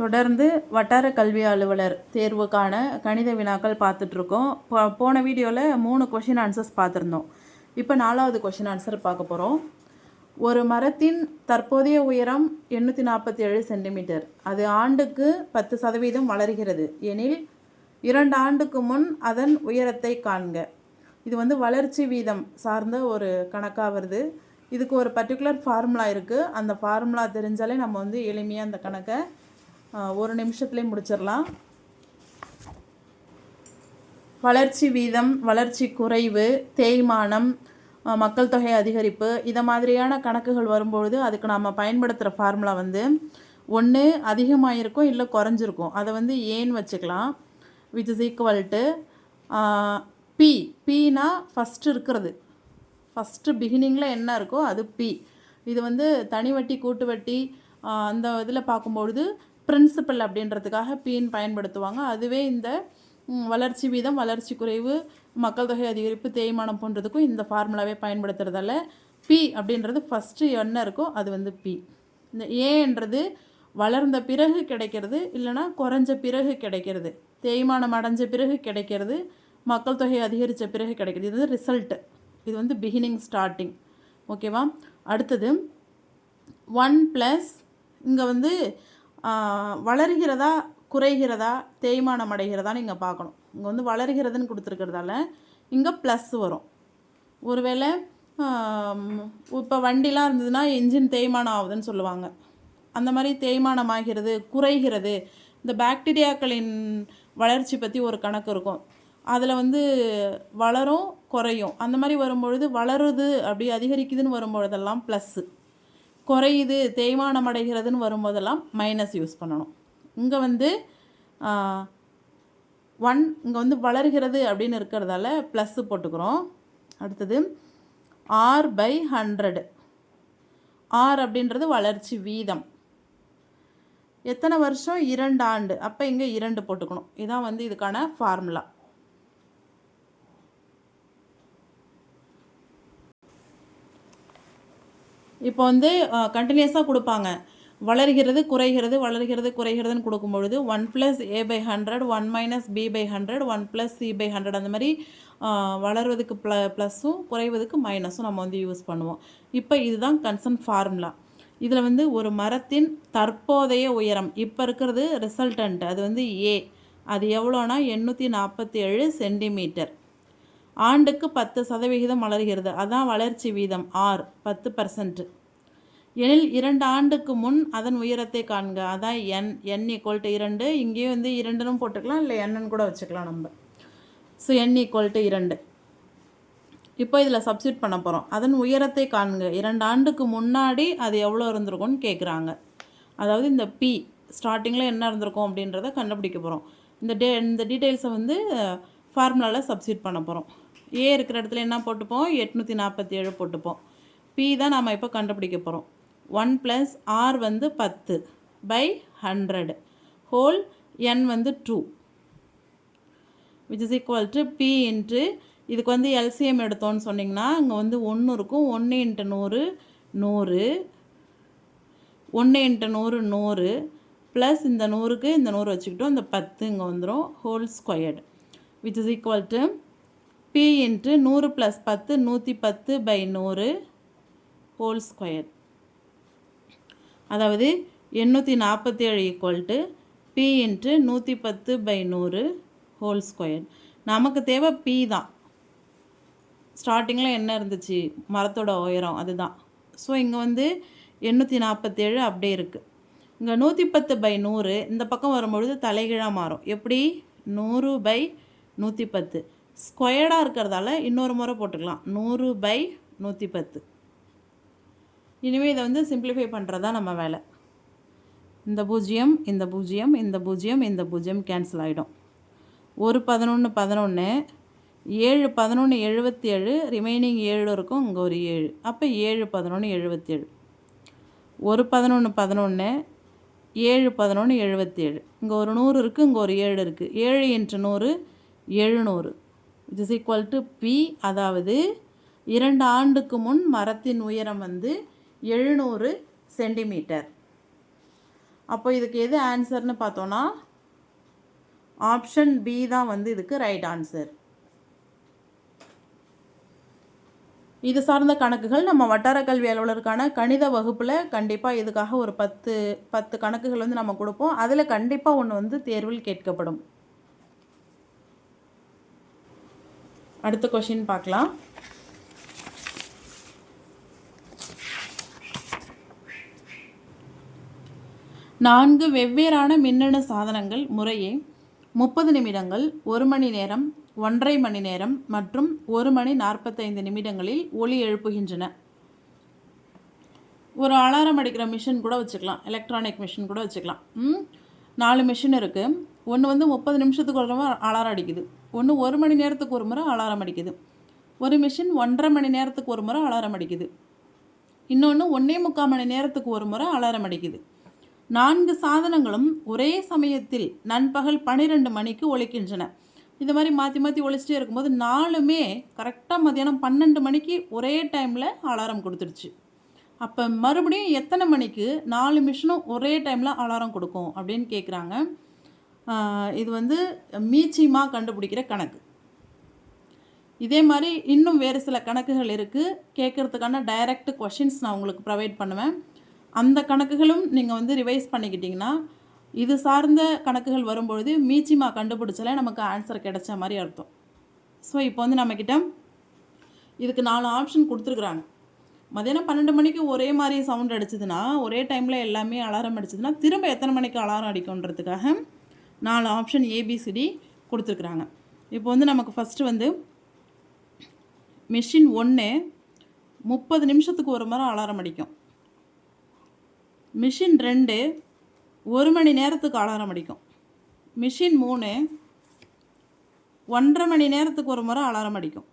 தொடர்ந்து வட்டார கல்வி அலுவலர் தேர்வுக்கான கணித வினாக்கள் பார்த்துட்ருக்கோம். போ போன வீடியோவில் மூணு கொஷின் ஆன்சர்ஸ் பார்த்துருந்தோம். இப்போ நாலாவது கொஷின் ஆன்சர் பார்க்க போகிறோம் ஒரு மரத்தின் தற்போதைய உயரம் எண்ணூற்றி நாற்பத்தி ஏழு சென்டிமீட்டர் அது ஆண்டுக்கு பத்து சதவீதம் வளர்கிறது. எனில் இரண்டு ஆண்டுக்கு முன் அதன் உயரத்தை காண்க. இது வந்து வளர்ச்சி வீதம் சார்ந்த ஒரு கணக்காக வருது. இதுக்கு ஒரு பர்டிகுலர் ஃபார்முலா இருக்குது அந்த ஃபார்முலா தெரிஞ்சாலே நம்ம வந்து எளிமையாக அந்த கணக்கை ஒரு நிமிஷத்துலேயே முடிச்சிடலாம். வளர்ச்சி வீதம் வளர்ச்சி குறைவு தேய்மானம் மக்கள் தொகை அதிகரிப்பு இதை மாதிரியான கணக்குகள் வரும்பொழுது அதுக்கு நாம் பயன்படுத்துகிற ஃபார்முலா வந்து ஒன்று அதிகமாக இருக்கும் இல்லை குறைஞ்சிருக்கும். அதை வந்து ஏன்னு வச்சுக்கலாம்? Which is equal to B Beena first இருக்கிறது. ஃபஸ்ட்டு பிகினிங்கில் என்ன இருக்கோ அது பி இது வந்து தனி வட்டி கூட்டு வட்டி அந்த இதில் பார்க்கும்பொழுது பிரின்சிபல் அப்படின்றதுக்காக பீன் பயன்படுத்துவாங்க. அதுவே இந்த வளர்ச்சி வீதம் வளர்ச்சி குறைவு மக்கள் தொகை அதிகரிப்பு தேய்மானம் போன்றதுக்கும் இந்த ஃபார்முலாவே பயன்படுத்துறதால பி அப்படின்றது ஃபஸ்ட்டு என்ன இருக்கோ அது வந்து பி இந்த ஏன்றது வளர்ந்த பிறகு கிடைக்கிறது இல்லைன்னா குறைஞ்ச பிறகு கிடைக்கிறது. தேய்மானம் அடைஞ்ச பிறகு கிடைக்கிறது மக்கள் தொகை அதிகரித்த பிறகு கிடைக்கிறது. இது வந்து ரிசல்ட்டு இது வந்து பிகினிங் ஸ்டார்டிங் ஓகேவா அடுத்தது ஒன் ப்ளஸ் இங்கே வந்து வளர்கிறதா குறைகிறதா தேய்மானம் அடைகிறதான்னு இங்கே பார்க்கணும். இங்கே வந்து வளர்கிறதுன்னு கொடுத்துருக்கிறதால இங்கே ப்ளஸ் வரும். ஒருவேளை இப்போ வண்டிலாம் இருந்ததுன்னா என்ஜின் தேய்மானம் ஆகுதுன்னு சொல்லுவாங்க. அந்த மாதிரி தேய்மானம் ஆகிறது குறைகிறது இந்த பாக்டீரியாக்களின் வளர்ச்சி பற்றி ஒரு கணக்கு இருக்கும். அதில் வந்து வளரும் குறையும். அந்த மாதிரி வரும்பொழுது வளருது அப்படி அதிகரிக்குதுன்னு வரும்பொழுதெல்லாம் ப்ளஸ்ஸு குறையுது தேய்மானம் அடைகிறதுன்னு வரும்போதெல்லாம் மைனஸ் யூஸ் பண்ணணும். இங்கே வந்து ஒன் இங்கே வந்து வளர்கிறது அப்படின்னு இருக்கிறதால ப்ளஸ்ஸு போட்டுக்கிறோம். அடுத்தது ஆர் பை ஹண்ட்ரடு ஆர் அப்படின்றது வளர்ச்சி வீதம். எத்தனை வருஷம்? இரண்டு ஆண்டு. அப்போ இங்கே இரண்டு போட்டுக்கணும். இதான் வந்து இதுக்கான ஃபார்முலா இப்போ வந்து கண்டினியூஸாக கொடுப்பாங்க. வளர்கிறது குறைகிறது வளர்கிறது குறைகிறதுன்னு கொடுக்கும்பொழுது one plus A by hundred one minus B by hundred one plus C by hundred அந்த மாதிரி வளர்வதுக்கு ப்ள ப்ளஸ்ஸும் குறைவதுக்கு மைனஸும் நம்ம வந்து யூஸ் பண்ணுவோம். இப்போ இதுதான் கன்சர்ன் ஃபார்முலா இதில் வந்து ஒரு மரத்தின் தற்போதைய உயரம் இப்போ இருக்கிறது ரிசல்டன்ட் அது வந்து ஏ அது எவ்வளோனா எண்ணூற்றி நாற்பத்தி ஏழு சென்டிமீட்டர் ஆண்டுக்கு பத்து சதவிகிதம் வளர்கிறது. அதான் வளர்ச்சி வீதம் ஆர் பத்து பர்சன்ட் எனில் இரண்டு ஆண்டுக்கு முன் அதன் உயரத்தை காண்க. அதான் என் என் ஈக்குவல் டு இரண்டு. இங்கேயும் வந்து இரண்டுன்னு போட்டுக்கலாம் இல்லை என்னன்னு கூட வச்சுக்கலாம் நம்ம. ஸோ என் ஈக்குவல் டு இரண்டு. இப்போ இதில் சப்ஸ்டியூட் பண்ண போகிறோம் அதன் உயரத்தை காண்க. இரண்டு ஆண்டுக்கு முன்னாடி அது எவ்வளோ இருந்திருக்கும்னு கேட்குறாங்க அதாவது இந்த பி ஸ்டார்டிங்கில் என்ன இருந்திருக்கும் அப்படின்றத கண்டுபிடிக்க போகிறோம் இந்த டே இந்த டீட்டெயில்ஸை வந்து ஃபார்முலாவில் சப்ஸ்டியூட் பண்ண போகிறோம் ஏ இருக்கிற இடத்துல என்ன போட்டுப்போம்? எட்நூற்றி நாற்பத்தி ஏழு போட்டுப்போம். பி தான் நாம் இப்போ கண்டுபிடிக்க போகிறோம் ஒன் ப்ளஸ் ஆர் வந்து பத்து பை ஹண்ட்ரடு ஹோல் என் வந்து two which is equal to B into இதுக்கு வந்து எல்சிஎம் எடுத்தோன்னு சொன்னிங்கன்னா இங்கே வந்து ஒன்று இருக்கும். ஒன்று இன்ட்டு நூறு நூறு. ஒன்று இன்ட்டு நூறு நூறு. ப்ளஸ் இந்த நூறுக்கு இந்த நூறு வச்சுக்கிட்டோம். இந்த பத்து இங்கே வந்துடும் whole squared which is equal to B into நூறு ப்ளஸ் பத்து நூற்றி பத்து பை நூறு ஹோல் ஸ்கொயர் அதாவது எண்ணூற்றி நாற்பத்தி ஏழு ஈக்குவல் டு பி இன்ட்டு நூற்றி பத்து பை நூறு ஹோல் ஸ்கொயர் நமக்கு தேவை பி தான். ஸ்டார்டிங்கில் என்ன இருந்துச்சு? மரத்தோட உயரம் அதுதான். ஸோ இங்கே வந்து எண்ணூற்றி நாற்பத்தேழு அப்படியே இருக்குது இங்கே நூற்றி பத்து பை நூறு இந்த பக்கம் வரும்பொழுது தலைகீழாக மாறும். எப்படி? நூறு பை நூற்றி பத்து. ஸ்கொயர்டாக இருக்கிறதால இன்னொரு முறை போட்டுக்கலாம். நூறு பை நூற்றி பத்து இனிமேல் இதை வந்து சிம்பிளிஃபை பண்ணுறது தான் நம்ம வேலை. இந்த பூஜ்ஜியம் இந்த பூஜ்ஜியம் இந்த பூஜ்ஜியம் இந்த பூஜ்ஜியம் கேன்சல் ஆகிடும் ஒரு பதினொன்று பதினொன்று ஏழு பதினொன்று எழுபத்தி ஏழு ரிமைனிங் ஏழு இருக்கும் இங்கே ஒரு ஏழு. அப்போ ஏழு பதினொன்று எழுபத்தி ஏழு ஒரு பதினொன்று பதினொன்று ஏழு பதினொன்று எழுபத்தேழு இங்கே ஒரு நூறு இருக்குது இங்கே ஒரு ஏழு இருக்குது ஏழு இன்ட்டு நூறு எழுநூறு. It is equal to B அதாவது இரண்டு ஆண்டுக்கு முன் மரத்தின் உயரம் வந்து எழுநூறு சென்டிமீட்டர் அப்போ இதுக்கு எது ஆன்சர்னு பார்த்தோன்னா ஆப்ஷன் பி தான் வந்து இதுக்கு ரைட் ஆன்சர் இது சார்ந்த கணக்குகள் நம்ம வட்டார கல்வி அலுவலருக்கான கணித வகுப்பில் கண்டிப்பாக இதுக்காக ஒரு பத்து பத்து கணக்குகள் வந்து நம்ம கொடுப்போம். அதில் கண்டிப்பாக ஒன்று வந்து தேர்வில் கேட்கப்படும். அடுத்த கொஷின் பார்க்கலாம். நான்கு வெவ்வேறான மின்னணு சாதனங்கள் முறையே முப்பது நிமிடங்கள் ஒரு மணி நேரம் ஒன்றரை மணி நேரம் மற்றும் ஒரு மணி நாற்பத்தைந்து நிமிடங்களில் ஒளி எழுப்புகின்றன. ஒரு அலாரம் அடிக்கிற மிஷின் கூட வச்சுக்கலாம். எலக்ட்ரானிக் மிஷின் கூட வச்சுக்கலாம். ம்? நாலு மிஷின் இருக்குது ஒன்று வந்து முப்பது நிமிஷத்துக்கு ஒரு அலாரம் அடிக்குது. ஒன்று ஒரு மணி நேரத்துக்கு ஒரு முறை அலாரம் அடிக்குது. ஒரு மிஷின் ஒன்றரை மணி நேரத்துக்கு ஒரு முறை அலாரம் அடிக்குது. இன்னொன்று ஒன்றே முக்கால் மணி நேரத்துக்கு ஒரு முறை அலாரம் அடிக்குது. நான்கு சாதனங்களும் ஒரே சமயத்தில் நண்பகல் பன்னிரெண்டு மணிக்கு ஒழிக்கின்றன இது மாதிரி மாற்றி மாற்றி ஒழிச்சிட்டே இருக்கும்போது நாலுமே கரெக்டாக மதியானம் பன்னெண்டு மணிக்கு ஒரே டைமில் அலாரம் கொடுத்துருச்சு அப்போ மறுபடியும் எத்தனை மணிக்கு நாலு மிஷினும் ஒரே டைமில் அலாரம் கொடுக்கும் அப்படின்னு கேட்குறாங்க இது வந்து மீச்சிமா கண்டுபிடிக்கிற கணக்கு. இதே மாதிரி இன்னும் வேறு சில கணக்குகள் இருக்குது கேட்குறதுக்கான டைரக்ட் கொஷின்ஸ் நான் உங்களுக்கு ப்ரொவைட் பண்ணுவேன். அந்த கணக்குகளும் நீங்கள் வந்து ரிவைஸ் பண்ணிக்கிட்டிங்கன்னா இது சார்ந்த கணக்குகள் வரும்பொழுது மீச்சிமா கண்டுபிடிச்சாலே நமக்கு ஆன்சர் கிடைச்ச மாதிரி அர்த்தம். ஸோ இப்போ வந்து நம்மக்கிட்ட இதுக்கு நாலு ஆப்ஷன் கொடுத்துருக்குறாங்க. மதியானம் பன்னெண்டு மணிக்கு ஒரே மாதிரி சவுண்ட் அடிச்சதுன்னா ஒரே டைமில் எல்லாமே அலாரம் அடிச்சதுன்னா திரும்ப எத்தனை மணிக்கு அலாரம் அடிக்கும்ன்றதுக்காக நாலு ஆப்ஷன் ஏபிசிடி கொடுத்துருக்குறாங்க. இப்போ வந்து நமக்கு ஃபஸ்ட்டு வந்து மிஷின் ஒன்று முப்பது நிமிஷத்துக்கு ஒரு முறை அலாரம் அடிக்கும். மிஷின் ரெண்டு ஒரு மணி நேரத்துக்கு அலாரம் அடிக்கும். மிஷின் மூணு ஒன்றரை மணி நேரத்துக்கு ஒரு முறை அலாரம் அடிக்கும்.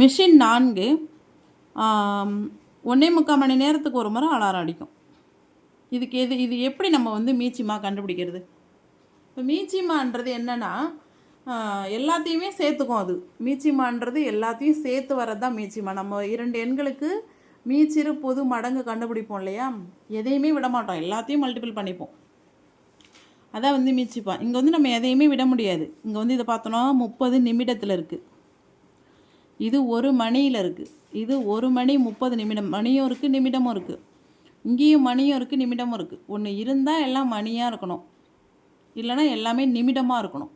மிஷின் நான்கு ஒன்றே முக்கால் மணி நேரத்துக்கு ஒரு முறை அலாரம் அடிக்கும். இதுக்கு எது இது எப்படி நம்ம வந்து மீச்சிமா கண்டுபிடிக்கிறது? இப்போ மீச்சிமான்றது என்னென்னா எல்லாத்தையுமே சேர்த்துக்கும் அது. மீச்சிமான்றது எல்லாத்தையும் சேர்த்து வர்றது தான் மீச்சிமா. நம்ம இரண்டு எண்களுக்கு மீச்சிறு பொது மடங்கு கண்டுபிடிப்போம் இல்லையா? எதையுமே விட மாட்டோம். எல்லாத்தையும் மல்டிபிள் பண்ணிப்போம். அதான் வந்து மீச்சிப்பா. இங்கே வந்து நம்ம எதையுமே விட முடியாது. இங்கே வந்து இதை பார்த்தோன்னா முப்பது நிமிடத்தில் இருக்குது இது ஒரு மணியில் இருக்குது இது ஒரு மணி முப்பது நிமிடம். மணியும் இருக்குது நிமிடமும் இருக்குது இங்கேயும் மணியும் இருக்குது நிமிடமும் இருக்குது ஒன்று இருந்தால் எல்லாம் மணியாக இருக்கணும். இல்லைனா எல்லாமே நிமிடமாக இருக்கணும்.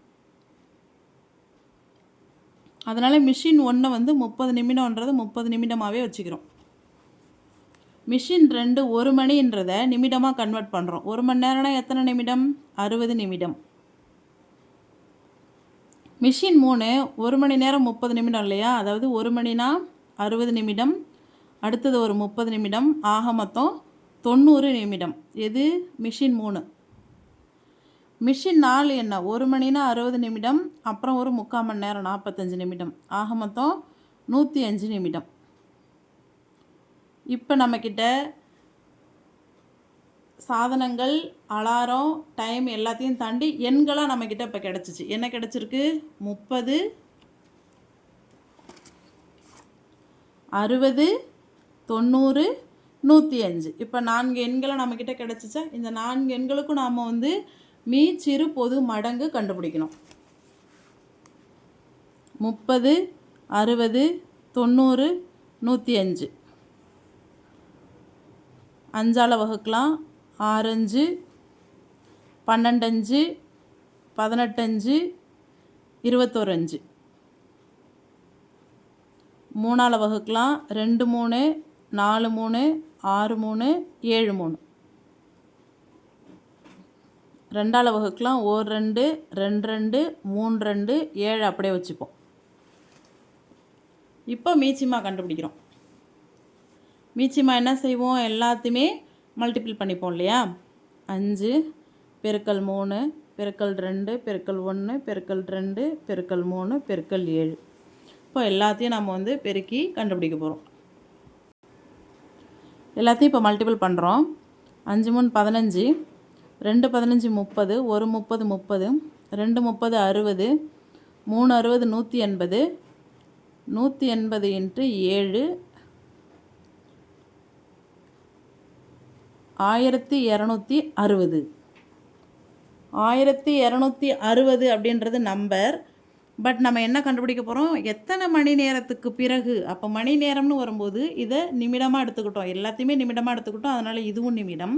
அதனால் மிஷின் ஒன்றை வந்து முப்பது நிமிடம்ன்றது முப்பது நிமிடமாகவே வச்சுக்கிறோம். மிஷின் ரெண்டு ஒரு மணின்றதை நிமிடமாக கன்வெர்ட் பண்ணுறோம் ஒரு மணி நேரம்னா எத்தனை நிமிடம்? அறுபது நிமிடம். மிஷின் மூணு ஒரு மணி நேரம் முப்பது நிமிடம் இல்லையா? அதாவது ஒரு மணினா அறுபது நிமிடம் அடுத்தது ஒரு முப்பது நிமிடம் ஆக மொத்தம் தொண்ணூறு நிமிடம். எது? மிஷின் மூணு. மிஷின் நாலு என்ன? ஒரு மணினா அறுபது நிமிடம் அப்புறம் ஒரு முக்கால் மணி நேரம் நாற்பத்தஞ்சு நிமிடம். ஆக மொத்தம் நூற்றி அஞ்சு நிமிடம். இப்போ நம்மக்கிட்ட சாதனங்கள் அலாரம் டைம் எல்லாத்தையும் தாண்டி எண்களாக நம்மக்கிட்ட இப்போ கிடச்சிச்சு. என்ன கிடச்சிருக்கு? முப்பது அறுபது தொண்ணூறு நூற்றி அஞ்சு இப்போ நான்கு எண்களை நம்மக்கிட்ட கிடச்சிச்சா? இந்த நான்கு எண்களுக்கும் நாம் வந்து மீச்சிறு பொது மடங்கு கண்டுபிடிக்கணும். முப்பது அறுபது தொண்ணூறு நூற்றி அஞ்சு அஞ்சால் வகுக்கலாம். ஆறஞ்சு பன்னெண்டஞ்சு பதினெட்டஞ்சு இருபத்தோரஞ்சு. மூணால் வகுக்கலாம். ரெண்டு மூணு நாலு மூணு ஆறு மூணு ஏழு மூணு. ரெண்டால் வகுக்கலாம். ஓர் ரெண்டு ரெண்டு ரெண்டு மூணு ரெண்டு ஏழு அப்படியே வச்சுப்போம். இப்போ மீச்சிமா கண்டுபிடிக்கிறோம். மீச்சிமா என்ன செய்வோம்? எல்லாத்தையுமே மல்டிபிள் பண்ணிப்போம் இல்லையா? அஞ்சு பெருக்கல் மூணு பெருக்கல் ரெண்டு பெருக்கல் ஒன்று பெருக்கல் ரெண்டு பெருக்கல் மூணு பெருக்கல் ஏழு. இப்போ எல்லாத்தையும் நம்ம வந்து பெருக்கி கண்டுபிடிக்க போகிறோம் எல்லாத்தையும் இப்போ மல்டிபிள் பண்ணுறோம் அஞ்சு மூணு பதினஞ்சு ரெண்டு பதினஞ்சு முப்பது ஒரு முப்பது முப்பது ரெண்டு முப்பது அறுபது மூணு அறுபது நூற்றி எண்பது நூற்றி எண்பது இன்ட்டு ஏழு ஆயிரத்தி இரநூத்தி அறுபது. ஆயிரத்தி இரநூத்தி அறுபது அப்படின்றது நம்பர் பட் நம்ம என்ன கண்டுபிடிக்க போகிறோம் எத்தனை மணி நேரத்துக்கு பிறகு அப்போ மணி நேரம்னு வரும்போது இதை நிமிடமாக எடுத்துக்கிட்டோம். எல்லாத்தையுமே நிமிடமாக எடுத்துக்கிட்டோம். அதனால் இதுவும் நிமிடம்.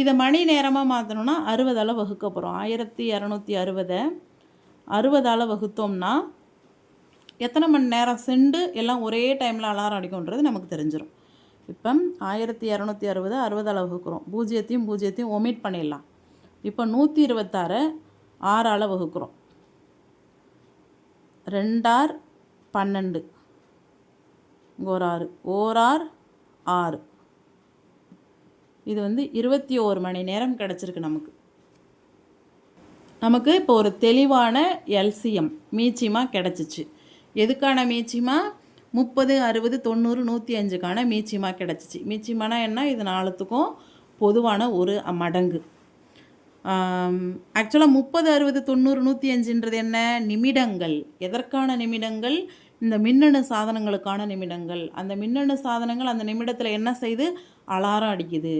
இதை மணி நேரமாக மாற்றணும்னா அறுபதால் வகுக்க போகிறோம் ஆயிரத்தி இரநூத்தி அறுபதை அறுபதால் வகுத்தோம்னா எத்தனை மணி நேரம் சென்று எல்லாம் ஒரே டைமில் அலாரம் அடிக்கும்ன்றது நமக்கு தெரிஞ்சிடும் இப்போ ஆயிரத்தி இரநூத்தி அறுபது அறுபதால் வகுக்கிறோம். பூஜ்ஜியத்தையும் பூஜ்ஜியத்தையும் ஒமிட் பண்ணிடலாம். இப்போ நூற்றி இருபத்தாறு ஆறால் வகுக்கிறோம். ரெண்டார் பன்னெண்டு. இங்கே ஒரு ஆறு. ஓரார் ஆறு. இது வந்து இருபத்தி ஓரு மணி நேரம் கிடச்சிருக்கு நமக்கு. நமக்கு இப்போ ஒரு தெளிவான எல்சிஎம் மீச்சிமா கிடச்சிச்சு. எதுக்கான மீச்சிமா? முப்பது அறுபது தொண்ணூறு நூற்றி அஞ்சுக்கான மீச்சிமா கிடச்சிச்சு. மீச்சியமானா என்ன? இது நாலுத்துக்கும் பொதுவான ஒரு மடங்கு. ஆக்சுவலாக முப்பது அறுபது தொண்ணூறு நூற்றி அஞ்சுன்றது என்ன? நிமிடங்கள். எதற்கான நிமிடங்கள்? இந்த மின்னணு சாதனங்களுக்கான நிமிடங்கள். அந்த மின்னணு சாதனங்கள் அந்த நிமிடத்தில் என்ன செய்து? அலாரம் அடிக்குது.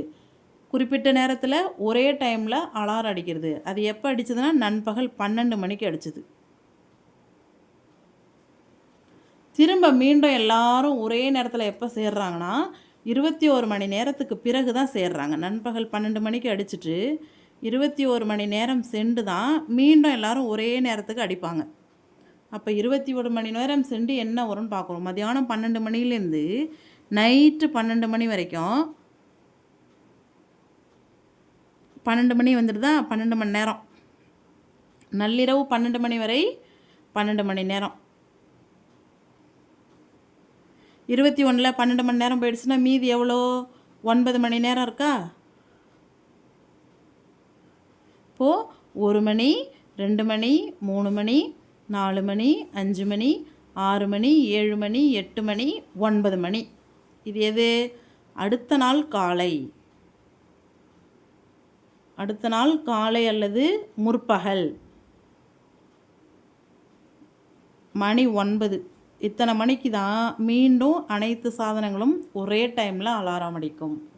குறிப்பிட்ட நேரத்தில் ஒரே டைமில் அலாரம் அடிக்கிறது. அது எப்போ அடிச்சதுன்னா நண்பகல் பன்னெண்டு மணிக்கு அடிச்சுது. திரும்ப மீண்டும் எல்லாரும் ஒரே நேரத்தில் எப்போ சேர்றாங்கன்னா இருபத்தி ஒரு மணி நேரத்துக்கு பிறகு தான் சேர்றாங்க. நண்பகல் பன்னெண்டு மணிக்கு அடிச்சிட்டு இருபத்தி ஒரு மணி நேரம் சென்று தான் மீண்டும் எல்லாரும் ஒரே நேரத்துக்கு அடிப்பாங்க. அப்போ இருபத்தி ஒரு மணி நேரம் சென்று என்ன வரும்னு பார்க்குறோம் மதியானம் பன்னெண்டு மணிலேருந்து நைட்டு பன்னெண்டு மணி வரைக்கும் பன்னெண்டு மணி வந்துடுதா பன்னெண்டு மணி நேரம். நள்ளிரவு பன்னெண்டு மணி வரை பன்னெண்டு மணி நேரம். இருபத்தி ஒன்றில் பன்னெண்டு மணி நேரம் போயிடுச்சுன்னா மீதி எவ்வளோ? ஒன்பது மணி நேரம் இருக்கா? இப்போது ஒரு மணி ரெண்டு மணி மூணு மணி நாலு மணி அஞ்சு மணி ஆறு மணி ஏழு மணி எட்டு மணி ஒன்பது மணி. இது எது? அடுத்த நாள் காலை. அடுத்த நாள் காலை அல்லது முற்பகல். மணி ஒன்பது. இத்தனை மணிக்கு தான் மீண்டும் அனைத்து சாதனங்களும் ஒரே டைமில் அலாரம் அடிக்கும்.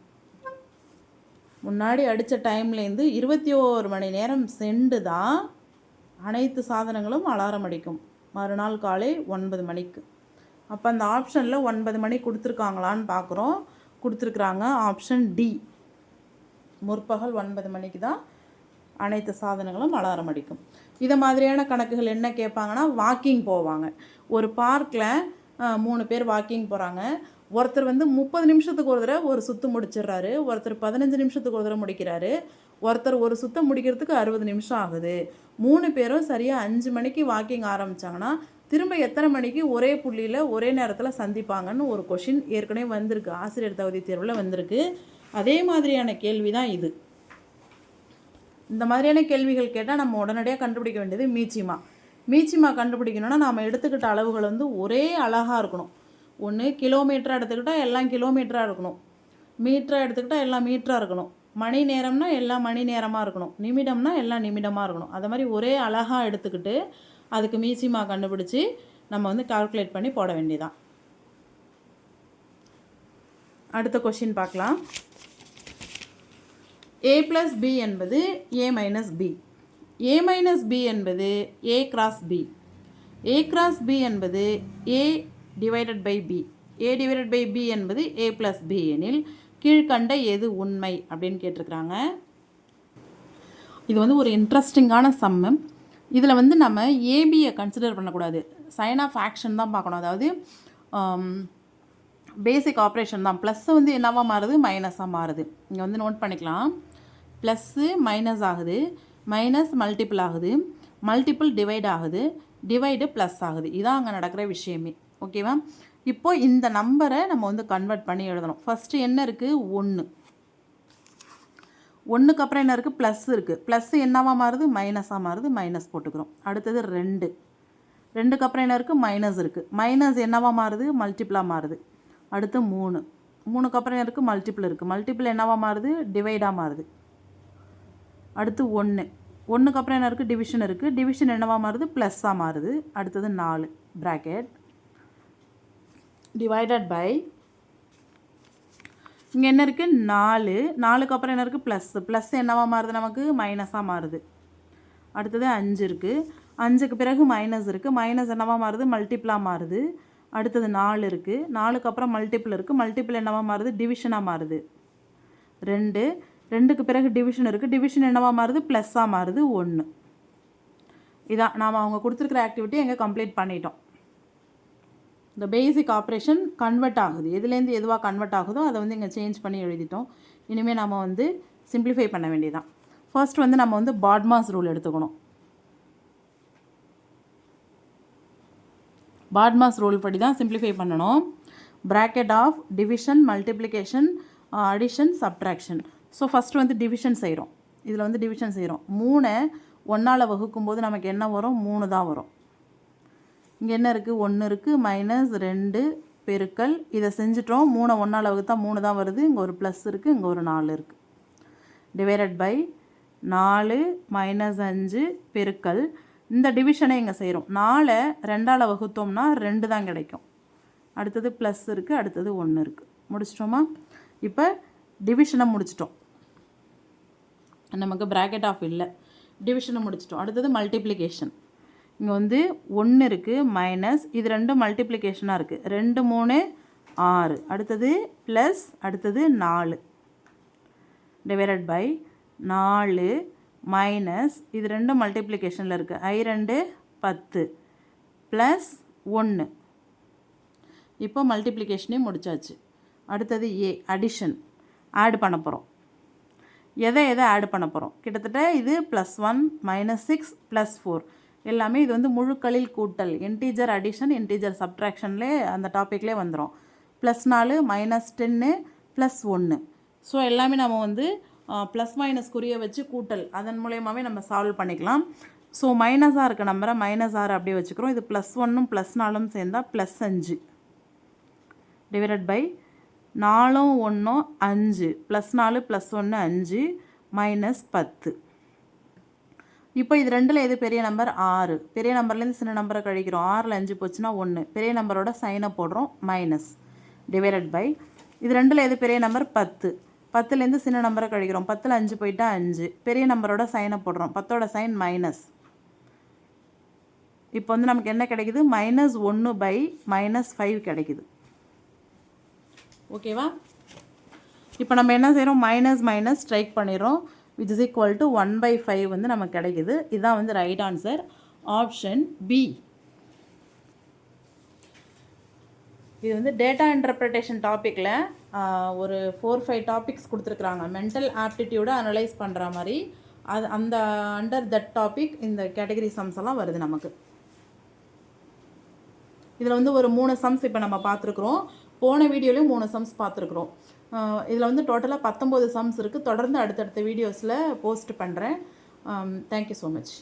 முன்னாடி அடித்த டைம்லேருந்து இருபத்தி ஓரு மணி நேரம் சென்று தான் அனைத்து சாதனங்களும் அலாரம் அடிக்கும். மறுநாள் காலை ஒன்பது மணிக்கு. அப்போ அந்த ஆப்ஷனில் ஒன்பது மணி கொடுத்துருக்காங்களான்னு பார்க்குறோம் கொடுத்துருக்குறாங்க ஆப்ஷன் டி முற்பகல் ஒன்பது மணிக்கு தான் அனைத்து சாதனங்களும் அலாரம் அடிக்கும். இதை மாதிரியான கணக்குகள் என்ன கேட்பாங்கன்னா வாக்கிங் போவாங்க. ஒரு பார்க்கில் மூணு பேர் வாக்கிங் போகிறாங்க ஒருத்தர் வந்து முப்பது நிமிஷத்துக்கு ஒரு தடவை ஒரு சுற்று முடிச்சிடுறாரு. ஒருத்தர் பதினஞ்சு நிமிஷத்துக்கு ஒரு தடவை முடிக்கிறாரு. ஒருத்தர் ஒரு சுத்தம் முடிக்கிறதுக்கு அறுபது நிமிஷம் ஆகுது. மூணு பேரும் சரியாக அஞ்சு மணிக்கு வாக்கிங் ஆரம்பித்தாங்கன்னா திரும்ப எத்தனை மணிக்கு ஒரே புள்ளியில் ஒரே நேரத்தில் சந்திப்பாங்கன்னு ஒரு கொஷின் ஏற்கனவே வந்திருக்கு. ஆசிரியர் தகுதி தேர்வில் வந்திருக்கு. அதே மாதிரியான கேள்வி தான் இது. இந்த மாதிரியான கேள்விகள் கேட்டால் நம்ம உடனடியாக கண்டுபிடிக்க வேண்டியது மீச்சிமா. மீச்சிமா கண்டுபிடிக்கணும்னா நாம் எடுத்துக்கிட்ட அளவுகள் வந்து ஒரே அழகாக இருக்கணும். ஒன்று கிலோமீட்டராக எடுத்துக்கிட்டால் எல்லாம் கிலோமீட்டராக இருக்கணும். மீட்டராக எடுத்துக்கிட்டால் எல்லாம் மீட்டராக இருக்கணும். மணி நேரம்னா எல்லாம் மணி நேரமாக இருக்கணும். நிமிடம்னா எல்லாம் நிமிடமாக இருக்கணும். அது மாதிரி ஒரே அழகாக எடுத்துக்கிட்டு அதுக்கு மீசிமா கண்டுபிடிச்சி நம்ம வந்து கால்குலேட் பண்ணி போட வேண்டியதான் அடுத்த கொஷின் பார்க்கலாம். ஏ ப்ளஸ் பி என்பது A minus B A minus B என்பது A cross B A cross B என்பது A divided by B A divided by B என்பது ஏ ப்ளஸ் பி எனில் கீழ்கண்ட எது உண்மை அப்படின்னு கேட்டிருக்கிறாங்க. இது வந்து ஒரு இன்ட்ரெஸ்டிங்கான சம்மு இதில் வந்து நம்ம ஏபியை கன்சிடர் பண்ணக்கூடாது. சைன் ஆஃப் ஆக்ஷன் தான் பார்க்கணும். அதாவது um, பேசிக் ஆப்ரேஷன் தான். ப்ளஸ்ஸு வந்து என்னவாக மாறுது? மைனஸாக மாறுது. இங்கே வந்து நோட் பண்ணிக்கலாம். ப்ளஸ்ஸு மைனஸ் ஆகுது. மைனஸ் மல்டிபிள் ஆகுது. மல்டிபிள் டிவைட் ஆகுது. டிவைடு ப்ளஸ் ஆகுது. இதான் அங்கே நடக்கிற விஷயமே. ஓகேவா இப்போது இந்த நம்பரை நம்ம வந்து கன்வெர்ட் பண்ணி எழுதணும். ஃபஸ்ட்டு என்ன இருக்குது ஒன்று ஒன்றுக்கு அப்புறம் என்ன இருக்குது ப்ளஸ் இருக்குது ப்ளஸ் என்னவாக மாறுது? மைனஸாக மாறுது. மைனஸ் போட்டுக்கிறோம். அடுத்தது ரெண்டு. ரெண்டுக்கு அப்புறம் என்ன இருக்குது மைனஸ் இருக்குது மைனஸ் என்னவாக மாறுது? மல்டிப்ளாக மாறுது. அடுத்து மூணு. மூணுக்கு அப்புறம் என்ன இருக்குது மல்டிபிள் இருக்குது மல்டிபிள் என்னவாக மாறுது? டிவைடாக மாறுது. அடுத்து ஒன்று ஒன்றுக்கு அப்புறம் என்ன இருக்குது டிவிஷன் இருக்குது டிவிஷன் என்னவாக மாறுது? ப்ளஸ்ஸாக மாறுது. அடுத்தது நாலு. ப்ராக்கெட் டிவைடட் பை இங்கே என்ன இருக்குது நாலு. நாலுக்கு அப்புறம் என்ன இருக்குது ப்ளஸ் ப்ளஸ் என்னவாக மாறுது நமக்கு? மைனஸாக மாறுது. அடுத்தது அஞ்சு இருக்குது அஞ்சுக்கு பிறகு மைனஸ் இருக்குது மைனஸ் என்னவா மாறுது? மல்டிப்ளாக மாறுது. அடுத்தது நாலு இருக்குது நாலுக்கு அப்புறம் மல்டிப்பிள் இருக்குது மல்டிப்பிள் என்னவாக மாறுது? டிவிஷனாக மாறுது. ரெண்டு. ரெண்டுக்கு பிறகு டிவிஷன் இருக்குது டிவிஷன் என்னவாக மாறுது? ப்ளஸ்ஸாக மாறுது. ஒன்று இதான். நாம் அவங்க கொடுத்துருக்குற ஆக்டிவிட்டி எங்கே கம்ப்ளீட் பண்ணிட்டோம். இந்த பேசிக் ஆப்ரேஷன் கன்வெர்ட் ஆகுது. எதுலேருந்து எதுவாக கன்வெர்ட் ஆகுதோ அதை வந்து இங்கே சேஞ்ச் பண்ணி எழுதிட்டோம். இனிமேல் நம்ம வந்து சிம்பிளிஃபை பண்ண வேண்டியதான் ஃபர்ஸ்ட் வந்து நம்ம வந்து பாட்மாஸ் ரூல் எடுத்துக்கணும். பாட்மாஸ் ரூல் படி தான் சிம்பிளிஃபை பண்ணணும் bracket of division multiplication addition subtraction so first வந்து டிவிஷன் செய்கிறோம் இதில் வந்து டிவிஷன் செய்கிறோம் மூணை ஒன்றால் வகுக்கும்போது நமக்கு என்ன வரும்? மூணு தான் வரும். இங்கே என்ன இருக்குது ஒன்று இருக்குது மைனஸ் ரெண்டு பெருக்கல். இதை செஞ்சுட்டோம். மூணை ஒன்றால் வகுத்தா மூணு தான் வருது. இங்கே ஒரு ப்ளஸ் இருக்குது இங்கே ஒரு நாலு இருக்குது டிவைடட் பை நாலு மைனஸ் அஞ்சு பெருக்கல். இந்த டிவிஷனை இங்கே செய்கிறோம் நாலை ரெண்டால் வகுத்தோம்னா ரெண்டு தான் கிடைக்கும். அடுத்தது ப்ளஸ் இருக்குது அடுத்தது ஒன்று இருக்குது முடிச்சிட்டோமா? இப்போ டிவிஷனை முடிச்சிட்டோம். நமக்கு ப்ராக்கெட் ஆஃப் இல்லை. டிவிஷனை முடிச்சிட்டோம். அடுத்தது மல்டிப்ளிகேஷன் இங்கே வந்து ஒன்று இருக்குது மைனஸ் இது ரெண்டும் மல்டிப்ளிகேஷனாக இருக்குது ரெண்டு மூணு ஆறு. அடுத்தது ப்ளஸ் அடுத்தது நாலு. டிவைடட் பை நாலு மைனஸ் இது ரெண்டும் மல்டிப்ளிகேஷனில் இருக்குது ஐ ரெண்டு பத்து. ப்ளஸ் ஒன்று இப்போ மல்டிப்ளிகேஷனே முடிச்சாச்சு. அடுத்தது ஏ அடிஷன் ஆட் பண்ண போகிறோம் எதை எதை ஆட் பண்ண போகிறோம் கிட்டத்தட்ட இது plus one minus six plus four எல்லாமே இது வந்து முழுக்களில் கூட்டல். இன்டீஜர் அடிஷன் இன்டீஜர் சப்ட்ராக்ஷன்லே அந்த டாப்பிக்லேயே வந்துடும் ப்ளஸ் நாலு மைனஸ் டென்னு ப்ளஸ் ஒன்று ஸோ எல்லாமே நம்ம வந்து ப்ளஸ் மைனஸ் குறிய வச்சு கூட்டல். அதன் மூலயமாவே நம்ம சால்வ் பண்ணிக்கலாம். ஸோ மைனஸாக இருக்க நம்பரை மைனஸ் ஆறு அப்படியே வச்சுக்கிறோம். இது ப்ளஸ் ஒன்றும் ப்ளஸ் நாலும் சேர்ந்தா ப்ளஸ் அஞ்சு. டிவைடட் பை நாலும் ஒன்றும் அஞ்சு. ப்ளஸ் நாலு ப்ளஸ் ஒன்று அஞ்சு. மைனஸ் பத்து. இப்போ இது ரெண்டில் எது பெரிய நம்பர் ஆறு. பெரிய நம்பர்லேருந்து சின்ன நம்பரை கழிக்கிறோம். ஆறில் அஞ்சு போச்சுன்னா ஒன்று பெரிய நம்பரோட சைனை போடுறோம். மைனஸ் டிவைடட் பை இது ரெண்டில் எது பெரிய நம்பர் பத்து. பத்துலேருந்து சின்ன நம்பரை கழிக்கிறோம். பத்தில் அஞ்சு போயிட்டா அஞ்சு. பெரிய நம்பரோட சைனை போடுறோம். பத்தோட சைன் மைனஸ் இப்போ வந்து நமக்கு என்ன கிடைக்குது? மைனஸ் ஒன்று பை மைனஸ் ஃபைவ் கிடைக்குது. ஓகேவா இப்போ நம்ம என்ன செய்கிறோம் மைனஸ் மைனஸ் ஸ்ட்ரைக் பண்ணிடுறோம். Which is equal to one by five வந்து நமக்கு கிடைக்குது. இதுதான் வந்து ரைட் ஆன்சர் ஆப்ஷன் பி இது வந்து டேட்டா இன்டர்பிரிட்டேஷன் டாப்பிக்கில் ஒரு ஃபோர் ஃபைவ் டாபிக்ஸ் கொடுத்துருக்குறாங்க. மென்டல் ஆப்டிடியூடை அனலைஸ் பண்ணுற மாதிரி. அது அந்த அண்டர் தட் டாபிக் இந்த கேட்டகரி சம்ஸ் எல்லாம் வருது நமக்கு. இதில் வந்து ஒரு மூணு சம்ஸ் இப்போ நம்ம பார்த்துருக்குறோம். போன வீடியோலையும் மூணு சம்ஸ் பார்த்துருக்குறோம். இதில் வந்து டோட்டலாக பத்தொம்போது சம்ஸ் இருக்குது தொடர்ந்து அடுத்தடுத்த வீடியோஸில் போஸ்ட் பண்ணுறேன் தேங்க்யூ ஸோ மச்